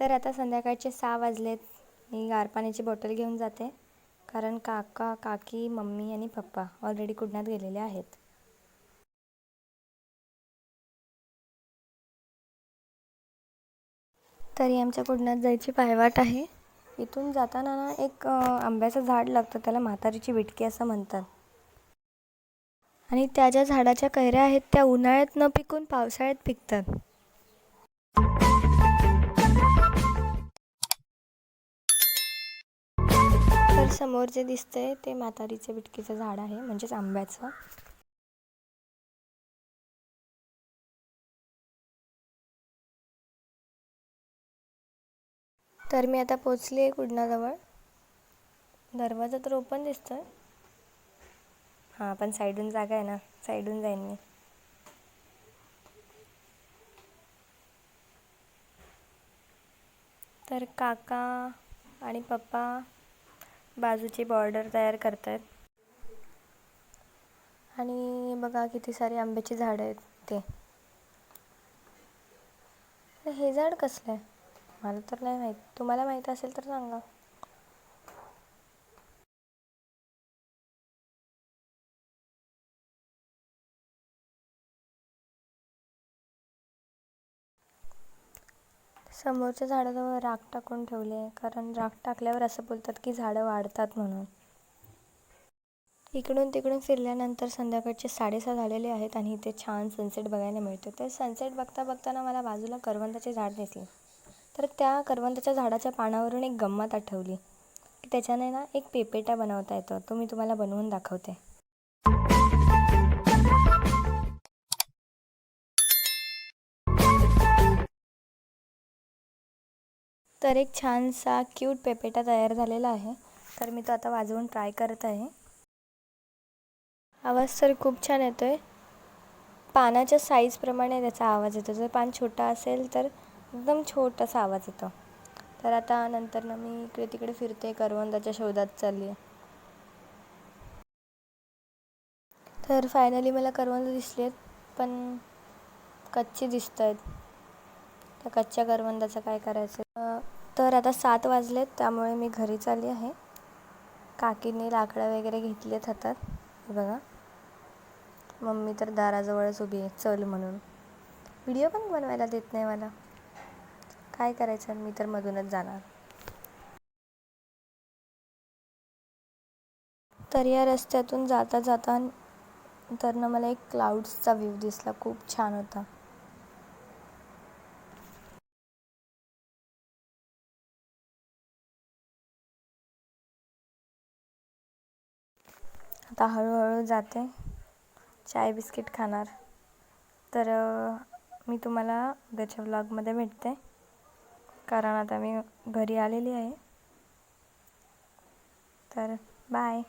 तर आता संध्याकाळचे सहा वाजलेत. मी गार पाण्याची बॉटल घेऊन जाते. कारण काका काकी मम्मी आणि पप्पा ऑलरेडी कुडण्यात गेलेले आहेत. तरी आमच्या कुडण्यात जायची पायवाट आहे. इथून जाताना ना एक आंब्याचं झाड लागतं. त्याला म्हातारीची विटकी असं म्हणतात. आणि त्या ज्या झाडाच्या कैऱ्या आहेत त्या उन्हाळ्यात न पिकून पावसाळ्यात पिकतात. समोर जे दिसतंय ते म्हातारीचे विटकीचं झाड आहे म्हणजेच आंब्याचं. तर मी आता पोचली आहे कुडणाजवळ दरवाजा तर ओपन दिसतोय. हां पण साईडून जागा आहे ना साईडून जाईन मी. तर काका आणि पप्पा बाजूची बॉर्डर तयार करत आहेत आणि बघा किती सारी आंब्याची झाडं आहेत ते. हे झाड कसलं आहे? मला तर नाही माहीत. तुम्हाला माहीत असेल तर सांगा. समोरच्या झाडाजवळ राख टाकून ठेवले आहे कारण राख टाकल्यावर असं बोलतात की झाडं वाढतात म्हणून. इकडून तिकडून फिरल्यानंतर संध्याकाळचे साडेसहा झालेले आहेत आणि इथे छान सनसेट बघायला मिळतो तर सनसेट बघता बघताना मला बाजूला करवंदाचे झाड दिसले. तर त्या करवंदाच्या झाडाच्या पानावरून एक गंमत आठवली की त्याच्याने ना एक पेपेटा बनवता येतो. तो मी तुम्हाला बनवून दाखवते. तर एक छानसा क्यूट पेपेटा तयार झालेला आहे. तर मी तो आता वाजवून ट्राय करत आहे. आवाज तर खूप छान येतो आहे पानाच्या साईजप्रमाणे त्याचा आवाज येतो. जर पान छोटा असेल तर एकदम छोटासा आवाज येतो. तर आता नंतर ना मी इकडे तिकडे फिरते करवंदाच्या शोधात चालली आहे तर फायनली मला करवंद दिसले आहेत पण कच्ची दिसत आहेत त्या कच्च्या करवंदाचं काय करायचं? तर आता सात वाजलेत त्यामुळे मी घरी चालली आहे. काकीने लाकडं वगैरे घेतलेत हातात बघा. मम्मी तर दाराजवळच उभी आहे चल म्हणून. व्हिडिओ पण बनवायला देत नाही मला. काय करायचं? मी तर मधूनच जाणार. तर या रस्त्यातून जाता जाता तर ना मला एक क्लाउड्सचा व्ह्यू दिसला. खूप छान होता. आता हळूहळू जाते. चाय बिस्किट खाणार. तर मी तुम्हाला उद्याच्या व्लॉगमध्ये भेटते. कारण आता मी घरी आलेली आहे. तर बाय